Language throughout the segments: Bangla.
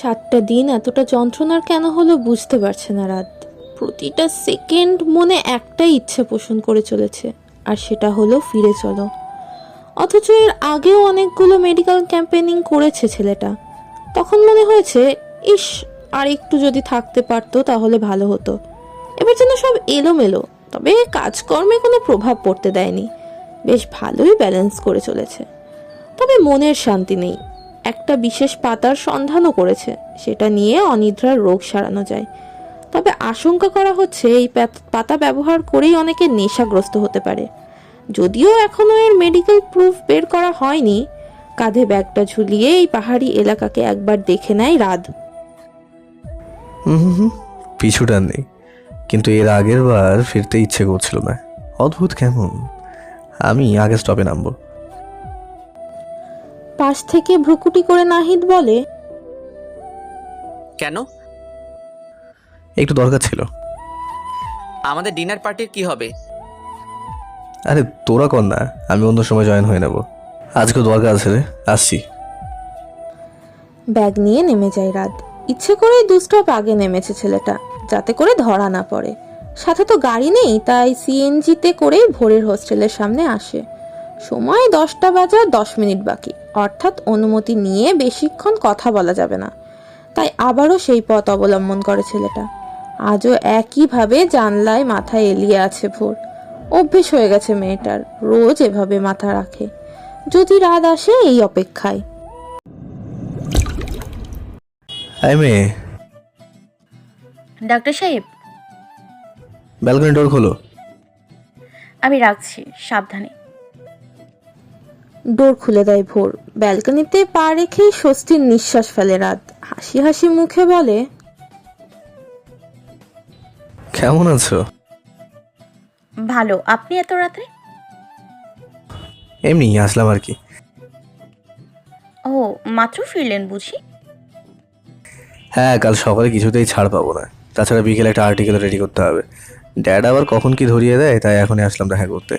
সাতটা দিন এতটা যন্ত্রণার কেন হলো বুঝতে পারছে না রাত। প্রতিটা সেকেন্ড মনে একটাই ইচ্ছে পোষণ করে চলেছে, আর সেটা হলো ফিরে চলো। অথচ এর আগেও অনেকগুলো মেডিকেল ক্যাম্পেনিং করেছে ছেলেটা। তখন মনে হয়েছে, ইস, আর একটু যদি থাকতে পারতো তাহলে ভালো হতো। এবার যেন সব এলোমেলো, তবে কাজকর্মে কোনো প্রভাব পড়তে দেয়নি। বেশ ভালোই ব্যালেন্স করে চলেছে। তবে মনের শান্তি নেই। একটা বিশেষ পাতার সন্ধানও করেছে। সেটা নিয়ে অনিদ্রার রোগ সারানো যায়। তবে আশঙ্কা করা হচ্ছে এই পাতা ব্যবহার করেই অনেকে নেশাগ্রস্ত হতে পারে। যদিও এখনও এর মেডিকেল প্রুফ বের করা হয়নি, কাঁধে ব্যাগটা ঝুলিয়ে এই পাহাড়ি এলাকাকে একবার দেখে নেয় রাত পিছুটার নেই। কিন্তু এর আগের বার ফিরতে ইচ্ছে করছিল না। অদ্ভুত কেমন? আমি আগে স্টপে নামবো। পাশ থেকে ভ্রুকুটি করে নাহিদ বলে কেন? একটু দরকার ছিল। আমাদের ডিনার পার্টির কি হবে? আরে তোরা কর না আমি অন্য সময় জয়েন হয়ে নেব। আজকে দরকার আছে রে আসছি। ব্যাগ নিয়ে নেমে যায় রাত। ইচ্ছে করেই দুস্টপ আগে নেমেছে ছেলেটা যাতে করে ধরা না পড়ে। সাথে তো গাড়ি নেই তাই সিএনজিতে করেই ভোরের হোস্টেলের সামনে আসে। সময় দশটা বাজার দশ মিনিট বাকি অর্থাৎ অনুমতি নিয়ে বেশিক্ষণ কথা বলা যাবে না। তাই আবারও সেই পথ অবলম্বন করে ছেলেটা। আজও একইভাবে জানলায় মাথায় এলিয়ে আছে ভোর। অভ্যেস হয়ে গেছে মেয়েটার রোজ এভাবে মাথা রাখে। যদি রাত আসে এই অপেক্ষায়। মেয়ে। ডাক্তার সাহেব ব্যালকনি ডোর খোলো। আমি রাখছি সাবধানে। ডোর খুলে দেয় ভোর। ব্যালকনিতে পা রেখেই স্বস্তির নিঃশ্বাস ফেলে রাত। হাসি হাসি মুখে বলে কেমন আছো? ভালো আপনি এত রাত্রে এমনি আসলাম আর কি। ও মাত্র ফিরলেন বুঝি? হ্যাঁ কাল সকালে কিছুতেই ছাড় পাবো না। তাছাড়া বিকেলে একটা আর্টিকেল রেডি করতে হবে। ড্যাড আবার কখন কি ধরিয়ে দেয় তাই এখনই আসলাম দেখা করতে।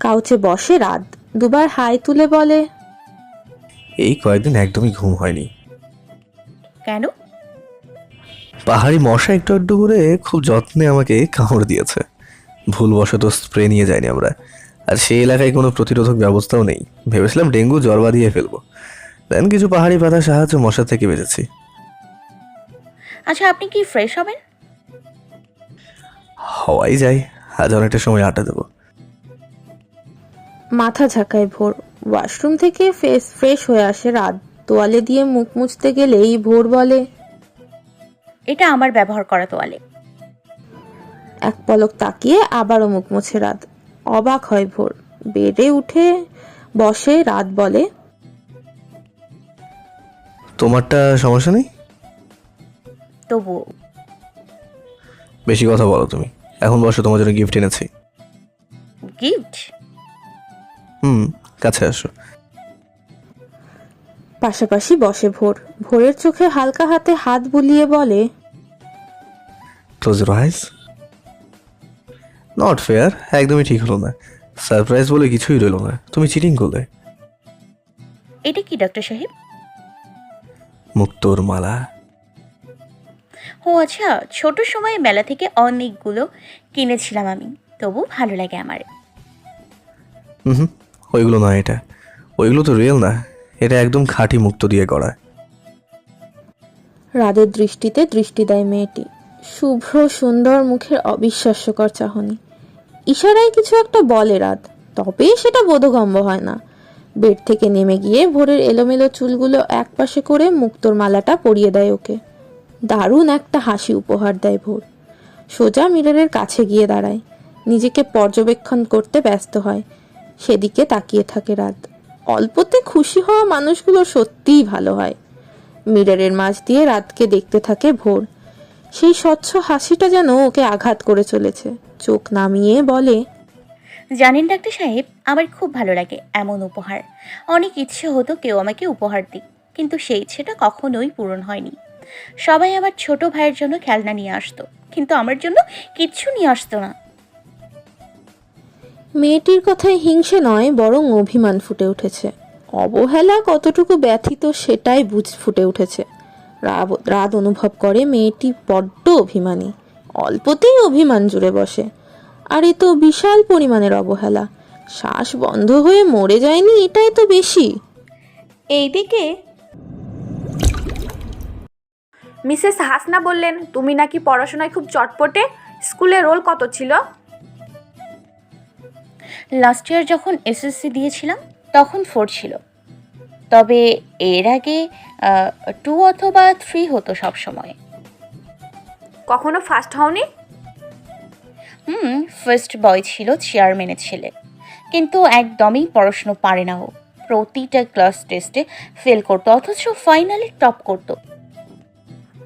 কাউচে বসে রাত দুবার হাই তুলে বলে। এই কয়েকদিন একদমই ঘুম হয়নি। কেন? পাহাড়ি মশা একটু একটু করে খুব যত্নে আমাকে কামড় দিয়েছে। ভুলবশত স্প্রে নিয়ে যাইনি আমরা। আর সেই এলাকায় কোনো প্রতিরোধক ব্যবস্থাও নেই। ভেবেছিলাম ডেঙ্গু জ্বর বাঁধিয়ে ফেলব। দেন কিছু পাহাড়ি পাতার সাহায্যে মশা থেকে বেঁচেছি। আচ্ছা আপনি কি ফ্রেশ হবেন? হওয়াই যায় আজ অনেকটা সময় আটা দেবো। মাথা ঝাঁকায় ভোর। ওয়াশরুম থেকে ফেস ফ্রেশ হয়ে আসে রাত। তোয়ালে দিয়ে মুখ মুছতে গেলেই ভোর বলে এটা আমার ব্যবহার করা তোয়ালে। এক পলক তাকিয়ে আবারও মুখ মুছে রাত। অবাক হয় ভোর। বেডে উঠে বসে রাত বলে তোমারটা সমস্যা নেই? তবুও। বেশি কথা বলো তুমি। এখন বসো তোমার জন্য গিফট এনেছি। গিফট হুম কাছে আসো। পাশাপাশি বসে ভোর। ভোরের চোখে হালকা হাতে হাত বুলিয়ে বলে close your eyes not fair একদমই ঠিক হলো না। সারপ্রাইজ বলে কিছুই রইল না। তুমি চিটিং করলে। এটা কি ডাক্তার সাহেব? মুক্তোর মালা। ও আচ্ছা ছোট সময়ে মেলা থেকে অনেকগুলো কিনেছিলাম আমি। তবু ভালো লাগে আমার। হুম হুম ওইগুলো না এটা। ওইগুলো তো রিয়েল না এটা একদম খাঁটি মুক্ত দিয়ে করা রাদের দৃষ্টিতে দৃষ্টি দেয় মেয়েটি। শুভ্র সুন্দর মুখের অবিশ্বাস্যকর চাহনি। ইশারায় কিছু একটা বলে রাত তবে সেটা বোধগম্য হয় না। বেড থেকে নেমে গিয়ে ভোরের এলোমেলো চুলগুলো একপাশে করে মুক্তোর মালাটা পরিয়ে দেয় ওকে। দারুণ একটা হাসি উপহার দেয় ভোর। সোজা মিররের কাছে গিয়ে দাঁড়ায়। নিজেকে পর্যবেক্ষণ করতে ব্যস্ত হয়। সেদিকে তাকিয়ে থাকে রাত। অল্পতে খুশি হওয়া মানুষগুলো সত্যিই ভালো হয়। মিররের মাঝ দিয়ে রাতকে দেখতে থাকে ভোর। সেই স্বচ্ছ হাসিটা যেন ওকে আঘাত করে চলেছে। চোখ নামিয়ে বলে, জানেন ডাক্তার সাহেব, আমার খুব ভালো লাগে এমন উপহার। অনেক ইচ্ছে হতো কেউ আমাকে উপহার দিক, কিন্তু সেই ইচ্ছেটা কখনোই পূরণ হয়নি। সবাই আমার ছোট ভাইয়ের জন্য খেলনা নিয়ে আসতো। কিন্তু আমার জন্য কিচ্ছু নিয়ে আসতো না। মেয়েটির কথায় হিংসে নয় বরং অভিমান ফুটে উঠেছে। অবহেলা কতটুকু ব্যথিত সেটাই বুঝ ফুটে উঠেছে। রাত অনুভব করে মেয়েটি বড্ড অভিমানী। অল্পতেই অভিমান জুড়ে বসে। আর এ তো বিশাল পরিমাণের অবহেলা। শ্বাস বন্ধ হয়ে মরে যায়নি এটাই তো বেশি। এইদিকে মিসেস হাসনা বললেন তুমি নাকি পড়াশোনায় খুব চটপটে? স্কুলে রোল কত ছিল? লাস্ট ইয়ার যখন এসএসসি দিয়েছিলাম তখন ফোর ছিল। তবে এর আগে টু অথবা থ্রি হতো সব সময়। কখনো ফার্স্ট হওনি? হুম ফার্স্ট বয় ছিল চেয়ারম্যানের ছেলে। কিন্তু একদমই পড়াশুনো পারে না ও। প্রতিটা ক্লাস টেস্টে ফেল করতো অথচ ফাইনালি টপ করতো।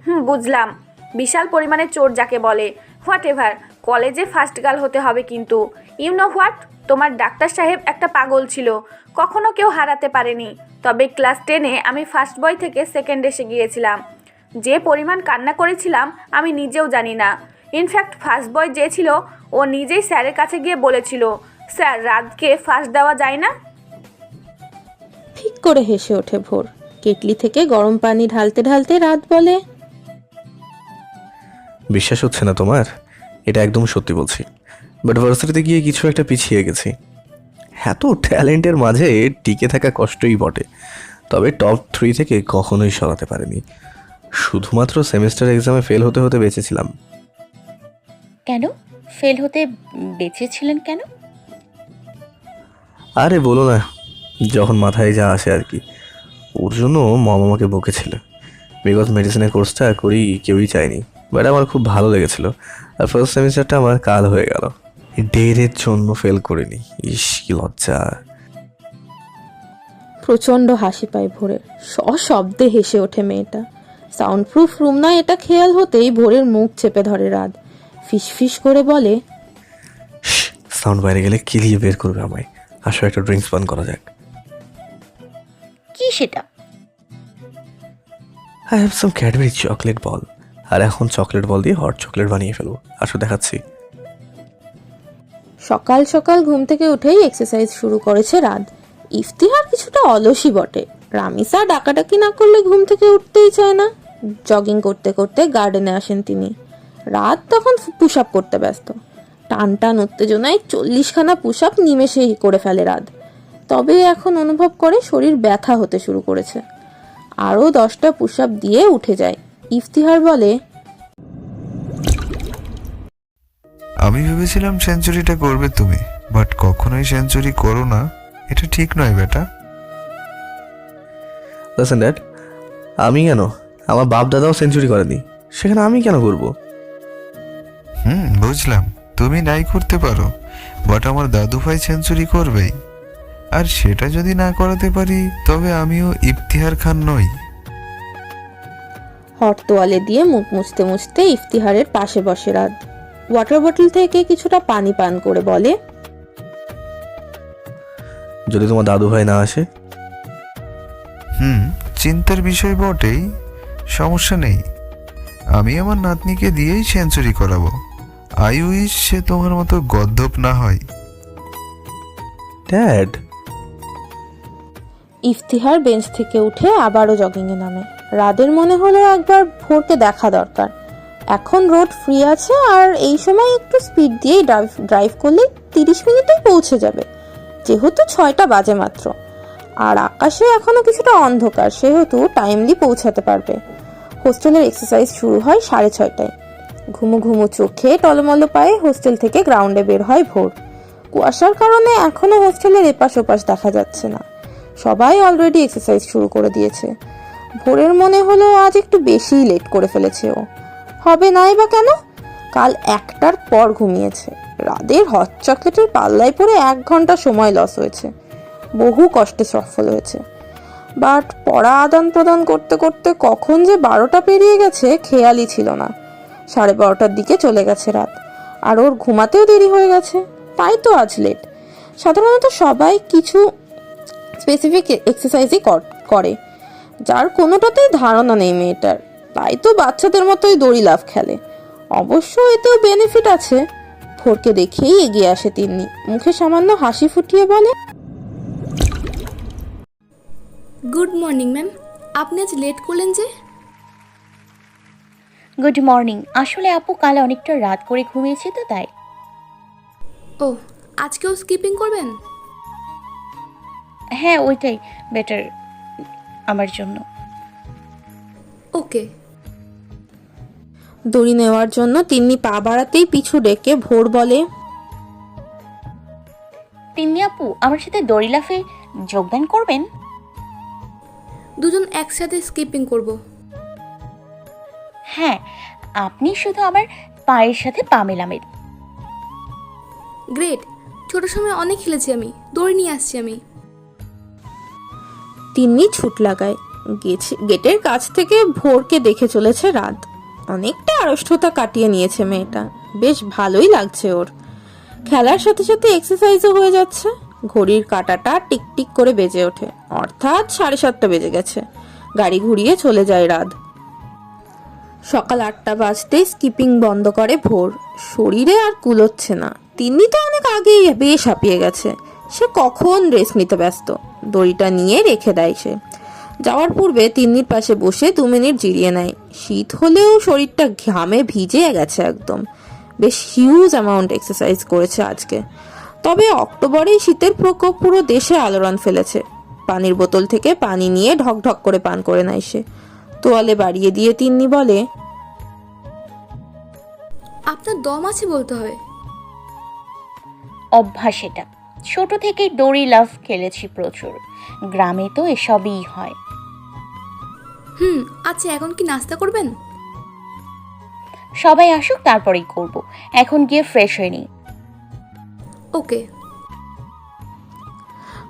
হুম, বুঝলাম। বিশাল পরিমাণে চোর যাকে বলে। হোয়াট এভার কলেজে ফার্স্ট গার্ল হতে হবে কিন্তু। You know what? তোমার ডাক্তার সাহেব একটা পাগল ছিল। কখনো কেউ হারাতে পারেনি। তবে ক্লাস টেনে আমি ফার্স্ট বয় থেকে সেকেন্ড এসে গিয়েছিলাম। যে পরিমাণ কান্না করেছিলাম, আমি নিজেও জানি না। ইনফ্যাক্ট, ফার্স্ট বয় যে ছিল, ও নিজেই স্যারের কাছে গিয়ে বলেছিল, স্যার, রাতকে ফার্স্ট দেওয়া যায় না? ঠিক করে হেসে ওঠে ভোর। কেটলি থেকে গরম পানি ঢালতে ঢালতে রাত বলে। বিশ্বাস হচ্ছে না তোমার? এটা একদম সত্যি বলছি। বাট ভার্সিটিতে গিয়ে কিছু একটা পিছিয়ে গেছি। এত ট্যালেন্টের মাঝে টিকে থাকা কষ্টই বটে। তবে টপ থ্রি থেকে কখনোই সরাতে পারেনি। শুধুমাত্র সেমিস্টার এক্সামে ফেল হতে হতে বেঁচেছিলাম। কেন? ফেল হতে বেঁচেছিলেন কেন? আরে বলো না যখন মাথায় যা আসে আর কি। ওর জন্য মম আমাকে বকেছিল। বিকজ মেডিসিনের কোর্সটা করি কেউই চায়নি। বাট আমার খুব ভালো লেগেছিল। আর ফার্স্ট সেমিস্টারটা আমার কাল হয়ে গেল। ডেরের জন্য ফেল করিনি। ইস কি লজ্জা। প্রচণ্ড হাসি পায় ভোরের। সশব্দে হেসে ওঠে মেয়েটা। সাউন্ড প্রুফ রুম না এটা খেয়াল হতেই ভোরের মুখ চেপে ধরে রাত। ফিস ফিস করে বলে সাউন্ড বাইরে গেলে কিলিয়ে বের করবে আমায়? আসো একটা ড্রিঙ্কস পান করা যাক। কি সেটা? I have some Cadbury chocolate ball আর এখন চকলেট বল দিয়ে হট চকলেট বানিয়ে ফেলব। আসো, দেখাচ্ছি। সকাল সকাল ঘুম থেকে উঠেই এক্সারসাইজ শুরু করেছে রাত। ইফতিহার কিছুটা অলসই বটে। রামিসা ডাকাডাকি না করলে ঘুম থেকে উঠতেই চায় না। জগিং করতে করতে গার্ডেনে আসেন তিনি। রাত তখন পুশ আপ করতে ব্যস্ত। টান টান উত্তেজনায় চল্লিশখানা পুশ আপ নিমেষেই করে ফেলে রাত। তবে এখন অনুভব করে শরীর ব্যথা হতে শুরু করেছে। আরও দশটা পুশ আপ দিয়ে উঠে যায়। ইফতিহার বলে আমি ভেবেছিলাম সেঞ্চুরিটা করবে তুমি বাট কখনোই সেঞ্চুরি করো না। এটা ঠিক নয় বেটা। লিসেন ড্যাড আমি কেন? আমার বাপ দাদাও সেঞ্চুরি করেনি। সেখানে আমি কেন করব? হুম বুঝলাম। তুমি নাই করতে পারো বাট আমার দাদু ভাই সেঞ্চুরি করবেই। আর সেটা যদি না করাতে পারি তবে আমিও ইফতিহার খান নই। হট তোয়ালে দিয়ে মুখ মুছতে মুছতে ইফতিহারের পাশে বসে রাত। ওয়াটার বোতল থেকে কিছুটা পানি পান করে বলে যদি তোমার দাদু ভাই না আসে? হুম চিন্তার বিষয় বটেই সমস্যা নেই। আমি আমার নাতনিকে দিয়েই সেঞ্চুরি করাবো। আই উইশ সে তোমার মতো গদ্দপ না হয়। ড্যাড ইফতিহার বেঞ্চ থেকে উঠে আবারও জগিংয়ে নামে। রাদের মনে হলো একবার ভোরকে দেখা দরকার। এখন রোড ফ্রি আছে আর এই সময় একটু স্পিড দিয়েই ড্রাইভ ড্রাইভ করলে তিরিশ মিনিটেই পৌঁছে যাবে। যেহেতু ছয়টা বাজে মাত্র। আর আকাশে এখনও কিছুটা অন্ধকার, সেহেতু টাইমলি পৌঁছাতে পারবে। হোস্টেলের এক্সারসাইজ শুরু হয় সাড়ে ছয়টায়। ঘুমু ঘুমু চোখে টলমলো পায়ে হোস্টেল থেকে গ্রাউন্ডে বের হয় ভোর। কুয়াশার কারণে এখনও হোস্টেলের এপাশ ওপাশ দেখা যাচ্ছে না। সবাই অলরেডি এক্সারসাইজ শুরু করে দিয়েছে। ভোরের মনে হলো আজ একটু বেশিই লেট করে ফেলেছে ও। হবে নাই বা কেন? কাল একটার পর ঘুমিয়েছে। রাদের হট চকলেটের পাল্লায় পড়ে এক ঘণ্টা সময় লস হয়েছে। বহু কষ্টে সফল হয়েছে। বাট পড়া আদান প্রদান করতে করতে কখন যে বারোটা পেরিয়ে গেছে খেয়ালই ছিল না। সাড়ে বারোটার দিকে চলে গেছে রাত। আর ওর ঘুমাতেও দেরি হয়ে গেছে। তাই তো আজ লেট সাধারণত সবাই কিছু স্পেসিফিক এক্সারসাইজই করে। যার কোনোটাতেই ধারণা নেই মেয়েটার। তাই তো বাচ্চাদের মতোই দড়ি লাফ খেলে। অবশ্য এতেও বেনিফিট আছে। ভোরকে দেখেই এগিয়ে আসে তিন্নি। মুখে সামান্য হাসি ফুটিয়ে বলে গুড মর্নিং ম্যাম আপনি আজ লেট করলেন যে? Good morning. আসলে আপু কাল অনেকটা রাত করে ঘুমিয়েছি তো তাই। ও আজকেও স্কিপিং করবেন? হ্যাঁ ওইটাই। বেটার আমার জন্য। ওকে। দড়ি নেওয়ার জন্য তিন্নি পা বাড়াতেই পিছু ডেকে ভোর বলে তিন্নি আপু আমার সাথে দড়ি লাফে যোগদান করবেন? দুজন একসাথে স্কিপিং করব। হ্যাঁ আপনি শুধু আমার পায়ের সাথে পা মেলামেন গ্রেট ছোট সময় অনেক খেলেছি আমি। দৌড়ে নিয়ে আসছি আমি। তিন্নি ছুট লাগায়। গেছে- গেটের কাছ থেকে ভোরকে দেখে চলেছে রাত। অনেকটা আড়ষ্টতা কাটিয়ে নিয়েছে মেয়েটা। বেশ ভালোই লাগছে ওর। খেলার সাথে সাথে এক্সারসাইজও হয়ে যাচ্ছে। ঘড়ির কাঁটাটা টিকটিক করে বেজে ওঠে। অর্থাৎ সাড়ে সাতটা বেজে গেছে। গাড়ি ঘুরিয়ে চলে যায় রাত। সকাল আটটা বাজতেই স্কিপিং বন্ধ করে ভোর। শরীরে আর কুলোচ্ছে না। তিনি তো অনেক আগেই বেশ হাঁপিয়ে গেছে। সে কখন রেস্ট নিতে ব্যস্ত? দড়িটা নিয়ে রেখে দেয় সে। যাওয়ার পূর্বে তিন্নির পাশে বসে দু মিনিট জিরিয়ে নেয়। শীত হলেও শরীরটা ঘামে ভিজে গেছে একদম। বেশ হিউজ অ্যামাউন্ট এক্সারসাইজ করেছে আজকে। তবে অক্টোবরে শীতের প্রকোপ পুরো দেশে আলোড়ন ফেলেছে। পানির বোতল থেকে পানি নিয়ে ঢক ঢক করে পান করে নেয় সে। তোয়ালে বাড়িয়ে দিয়ে তিন্নি বলে আপনার দম আছে বলতে হয় অভ্যাস এটা। ছোট থেকে দড়ি লাভ খেলেছি প্রচুর। গ্রামে তো এসবই হয়। হুম আচ্ছা এখন কি নাস্তা করবেন? সবাই আসুক তারপরেই করব। এখন গিয়ে ফ্রেশ হয়ে নিই। ওকে।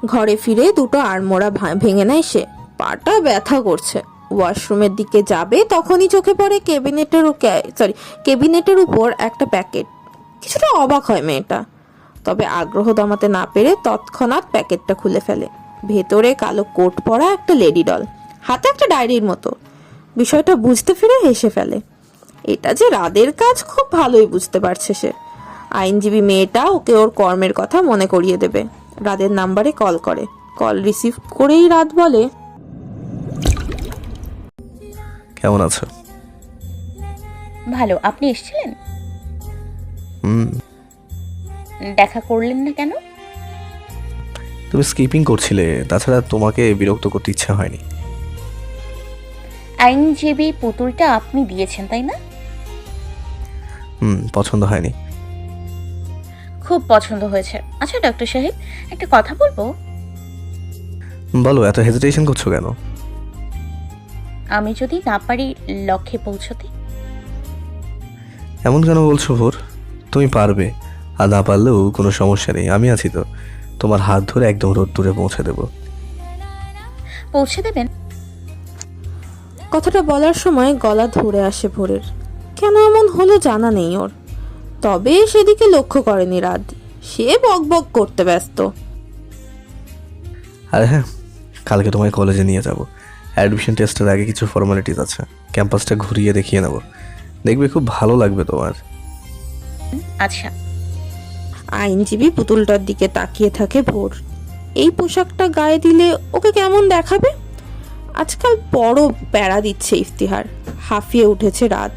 ঘরে ফিরে দুটো আড়মোড়া ভা- ভেঙে নেয় সে। পাটা ব্যথা করছে। ওয়াশরুমের দিকে যাবে তখনই চোখে পড়ে কেবিনেটের সরি কেবিনেটের উপর একটা প্যাকেট। কিছুটা অবাক হয় মেয়েটা। তবে আগ্রহ দমাতে না পেরে তৎক্ষণাৎ প্যাকেটটা খুলে ফেলে। ভেতরে কালো কোট পরা একটা লেডি ডল হাতে একটা ডায়েরির মতো। বিষয়টা বুঝতে ফিরে হেসে ফেলে। এটা যে রাদের কাজ খুব ভালোই বুঝতে পারছে সে। আইনজীবী মেয়েটা ওকে ওর কর্মের কথা মনে করিয়ে দেবে। রাদের নাম্বারে কল করে। কল রিসিভ করেই রাত বলে কেমন আছো? ভালো আপনি এসেছিলেন? হুম। দেখা করলেন না কেন? তুমি স্কিপিং করছিলে তাছাড়া তোমাকে বিরক্ত করতে ইচ্ছা হয়নি। আইনজীবী পুতুলটা আপনি দিয়েছেন তাই না? হুম পছন্দ হয়নি। খুব পছন্দ হয়েছে। আচ্ছা ডক্টর সাহেব একটা কথা বলব? বলো এত হেজিটেশন করছ কেন? আমি যদি না পারি লক্ষ্যে পৌঁছতে? এমন কেন বলছো ভোর? তুমি পারবে। আর না পারলেও কোনো সমস্যা নেই আমি আছি তো। তোমার হাত ধরে একদম রোদ দূরে পৌঁছে দেবো। পৌঁছে দেবেন? কথাটা বলার সময় গলা ধরে আসে ভোরের। কেন এমন হলো জানা নেই ওর। তবে সেদিকে লক্ষ্য করেনি রাত। সে বক বক করতে ব্যস্ত। আর হ্যাঁ কালকে তোমায় কলেজে নিয়ে যাব। অ্যাডমিশন টেস্টের আগে কিছু ফর্মালিটিস আছে। ক্যাম্পাসটা ঘুরিয়ে দেখিয়ে নেব। দেখবে খুব ভালো লাগবে তোমার। আচ্ছা। আইনজীবী পুতুলটার দিকে তাকিয়ে থাকে ভোর। এই পোশাকটা গায়ে দিলে ওকে কেমন দেখাবে? আজকাল বড় প্যারা দিচ্ছে ইফতিহার। হাঁফিয়ে উঠেছে রাত।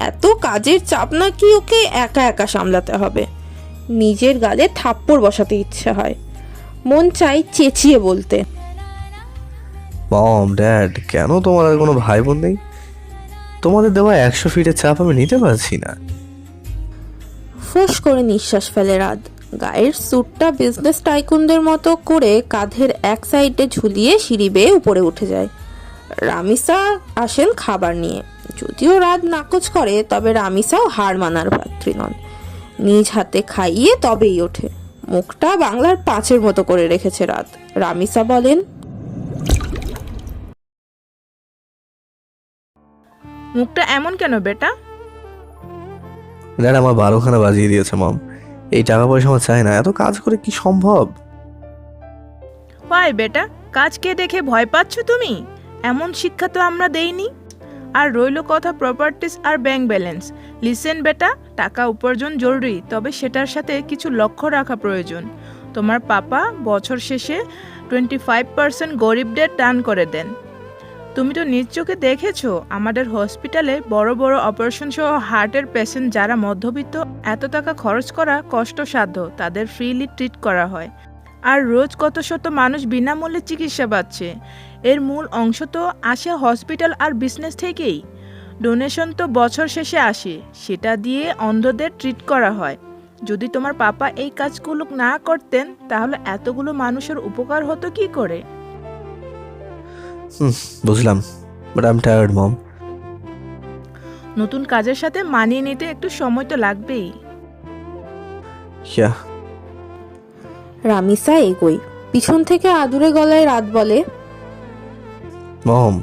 এত কাজের চাপ নাকি ওকে একা একা সামলাতে হবে। নিজের গালে থাপ্পড় বসাতে ইচ্ছে হয়। মন চাই চেঁচিয়ে বলতে। মম, ড্যাড, কেন তোমার আর কোনো ভাই বোন নেই? তোমাদের দেওয়া একশো ফিটের চাপ আমি নিতে পারছি না। ফোঁস করে নিঃশ্বাস ফেলে রাত। গায়ের স্যুটটা বিজনেস টাইকুনদের মতো করে কাঁধের এক সাইডে ঝুলিয়ে সিঁড়ি বেয়ে উপরে উঠে যায়। রামিসা আসেন খাবার নিয়ে। যদিও রাত নাকচ করে, তবে রামিসাও হার মানার পাত্রী নন। নিজ হাতে খাইয়ে তবেই ওঠে। মুখটা বাংলার পাঁচের মতো করে রেখেছে রাত। রামিসা বলেন, মুখটা এমন কেন বেটা? ড্যাড আমার বারোখানা বাজিয়ে দিয়েছে, মম। এই টাকা পয়সা আমার চাই না। এত কাজ করে কি সম্ভব? ওয়াই বেটা, কাজকে দেখে ভয় পাচ্ছ তুমি? এমন শিক্ষা তো আমরা দেইনি। আর রইল কথা প্রপার্টিস আর ব্যাংক ব্যালেন্স লিসেন বেটা, টাকা উপার্জন জরুরি, তবে সেটার সাথে কিছু লক্ষ্য রাখা প্রয়োজন। তোমার পাপা বছর শেষে টোয়েন্টি ফাইভ পার্সেন্ট গরিবদের দান করে দেন। তুমি তো নিজ চোখে দেখেছ, আমাদের হসপিটালে বড় বড় অপারেশন সহ হার্টের পেশেন্ট যারা মধ্যবিত্ত, এত টাকা খরচ করা কষ্টসাধ্য, তাদের ফ্রিলি ট্রিট করা হয়। আর রোজ কত শত মানুষ বিনামূল্যে চিকিৎসা পাচ্ছে। এর মূল অংশ তো আসে হসপিটাল আর বিজনেস থেকেই। ডোনেশন তো বছর শেষে আসে, সেটা দিয়ে অন্ধদের ট্রিট করা হয়। যদি তোমার পাপা এই কাজগুলো না করতেন, তাহলে এতগুলো মানুষের উপকার হতো কি করে? বুঝলাম but I am tired mom নতুন কাজের সাথে মানিয়ে নিতে একটু সময় তো লাগবেই। ইয়া রামিসা এগোই পিছন থেকে আদুরে গলায় রাত বলে মম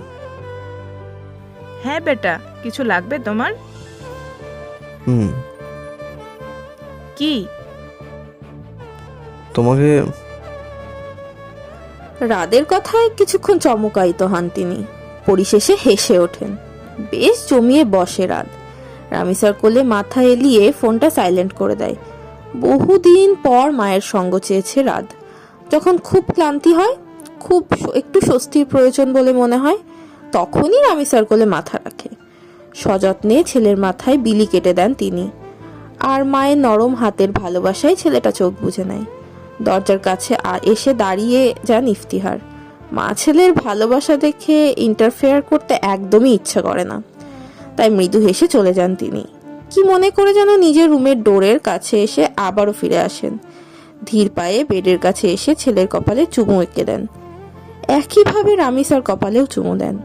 হ্যাঁ বেটা কিছু লাগবে তোমার? হুম। কি? তোমাকে রাদের কথায় কিছুক্ষণ চমকায়িত হন তিনি। পরিশেষে হেসে ওঠেন। বেশ জমিয়ে বসে রাত রামিসার কোলে মাথা এলিয়ে ফোনটা সাইলেন্ট করে দেয়। বহুদিন পর মায়ের সঙ্গ চেয়েছে রাত যখন খুব ক্লান্তি হয়, খুব একটু স্বস্তির প্রয়োজন বলে মনে হয়, তখনই রামিসার কোলে মাথা রাখে। সযত্নে ছেলের মাথায় বিলি কেটে দেন তিনি। আর মায়ের নরম হাতের ভালোবাসায় ছেলেটা চোখ বুঝে নেয়। দরজার কাছে এসে দাঁড়িয়ে যান ইফতিহার। মা ছেলের ভালোবাসা দেখে ইন্টারফেয়ার করতে একদমই ইচ্ছা করে না। তাই মৃদু হেসে চলে যান তিনি। কি মনে করে যেন নিজের রুমের ডোরের কাছে এসে আবারও ফিরে আসেন। ধীর পায়ে বেডের কাছে এসে ছেলের কপালে চুমু এঁকে দেন। একইভাবে রামিসার কপালেও চুমু দেন।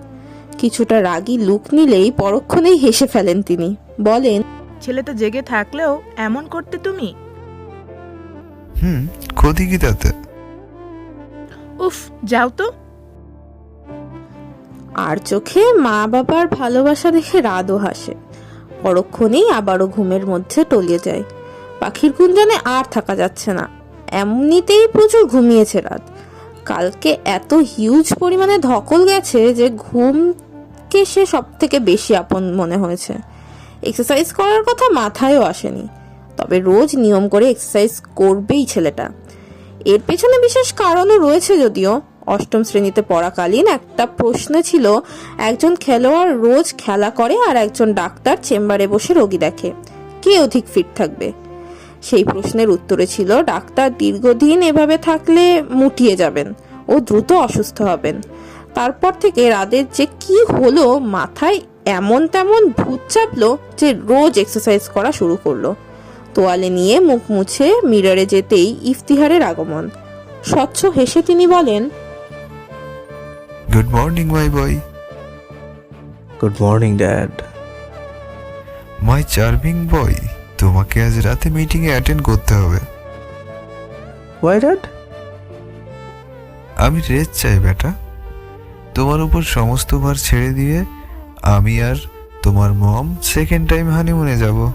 কিছুটা রাগী লুক নিলেই পরক্ষণেই হেসে ফেলেন তিনি। বলেন ছেলেটা জেগে থাকলেও এমন করতে তুমি? হুম ক্ষতি কি তাতে? উফ যাও তো। আর চোখে মা বাবার ভালোবাসা দেখে রাতও হাসে। পরক্ষণেই আবারও ঘুমের মধ্যে টলিয়ে যায়। পাখির গুঞ্জনে আর থাকা যাচ্ছে না। এমনিতেই প্রচুর ঘুমিয়েছে রাত। কালকে এত হিউজ পরিমাণে ধকল গেছে যে ঘুমকে সে সব থেকে বেশি আপন মনে হয়েছে। এক্সারসাইজ করার কথা মাথায়ও আসেনি। তবে রোজ নিয়ম করে এক্সারসাইজ করবেই ছেলেটা। এর পেছনে বিশেষ কারণও রয়েছে যদিও। অষ্টম শ্রেণীতে পড়াকালীন একটা প্রশ্ন ছিল, একজন খেলোয়াড় রোজ খেলা করে আর একজন ডাক্তার চেম্বারে বসে রোগী দেখে। কে অধিক ফিট থাকবে? সেই প্রশ্নের উত্তরে ছিল, ডাক্তার দীর্ঘদিন এভাবে থাকলে মুটিয়ে যাবেন ও দ্রুত অসুস্থ হবেন। তারপর থেকে রাদের যে কি হলো, মাথায় এমন তেমন ভূত চাপলো যে রোজ এক্সারসাইজ করা শুরু করল। তোয়ালে নিয়ে মুখ মুছে মিররে যেতেই ইফতিহারের আগমন। স্বচ্ছ হেসে তিনি বলেন good morning my boy good morning dad my charming boy তোমাকে আজ রাতে মিটিংয়ে অ্যাটেন্ড করতে হবে। ওয়াই ড্যাড আমি রেস্ট চাই বেটা। তোমার উপর সমস্ত ভার ছেড়ে দিয়ে আমি আর তোমার মম সেকেন্ড টাইম হানিমুনে যাব।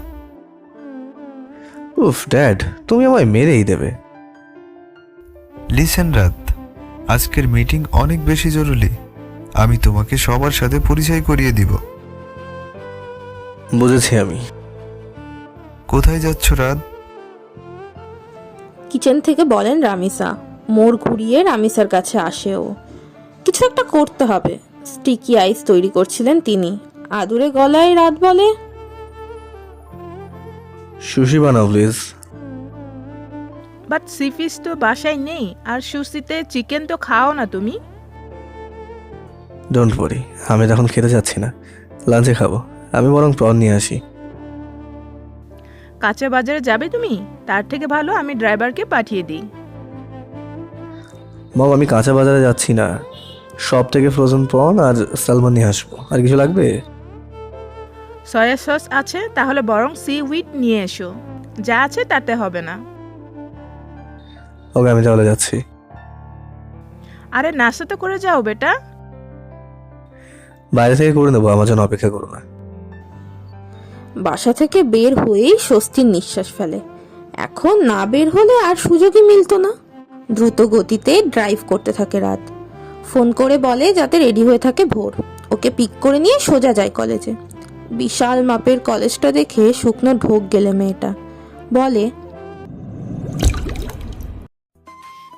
উফ ড্যাড তুমি আমায় মেরেই দেবে। লিসেন রাত আজকের মিটিং অনেক বেশি জরুরি। আমি তোমাকে সবার সাথে পরিচয় করিয়ে দিব। বুঝেছি আমি। কোথায় যাচ্ছ রাত? কিচেন থেকে বলেন রামিসা। মোড় ঘুরিয়ে রামিসার কাছে আসে ও। কিছু একটা করতে হবে। স্টিকি আইস তৈরি করছিলেন তিনি। আদুরে গলায় রাত বলে সুশি বানাও প্লিজ বাট সি ফিশ তো বাসায় নেই আর সুশিতে চিকেন তো খাও না তুমি। ডোন্ট ওয়ারি আমি তখন খেতে যাচ্ছি না। লাঞ্চে খাব। আমি বরং প্রন নিয়ে আসি। কাঁচা বাজারে যাবে তুমি? তার থেকে ভালো আমি ড্রাইভারকে পাঠিয়ে দিই। মম আমি কাঁচা বাজারে যাচ্ছি না। সব থেকে ফ্রোজেন প্রন আর সালমান নিয়ে আসব। আর কিছু লাগবে? সয়া সস আছে তাহলে বরং সি উইট নিয়ে এসো। যা আছে তাতে হবে না। ওকে আমি তাহলে যাচ্ছি। আরে নাস্তা তো করে যাও বেটা। বাইরে থেকে করে নেব আমার জন্য অপেক্ষা করো না। বাসা থেকে বের হয়েই স্বস্তির নিঃশ্বাস ফেলে। এখন না বের হলে আর সুযোগই মিলতো না। দ্রুত গতিতে ড্রাইভ করতে থাকে রাত। ফোন করে বলে যাতে রেডি হয়ে থাকে ভোর। ওকে পিক করে নিয়ে সোজা যায় কলেজে বিশাল মাপের কলেজটা দেখে শুকনো ঢোক গেলে মেয়েটা। বলে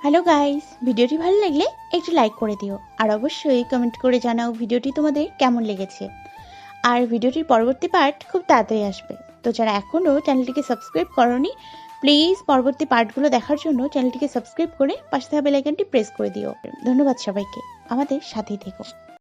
হ্যালো গাইস ভিডিওটি ভালো লাগলে একটু লাইক করে দিও। আর অবশ্যই কমেন্ট করে জানাও ভিডিওটি তোমাদের কেমন লেগেছে। আর ভিডিওটির পরবর্তী পার্ট খুব তাড়াতাড়ি আসবে। তো যারা এখনও চ্যানেলটিকে সাবস্ক্রাইব করনি প্লিজ পরবর্তী পার্টগুলো দেখার জন্য চ্যানেলটিকে সাবস্ক্রাইব করে পাশে থাকা বেলাইকনটি প্রেস করে দিও। ধন্যবাদ সবাইকে। আমাদের সাথেই থেকো।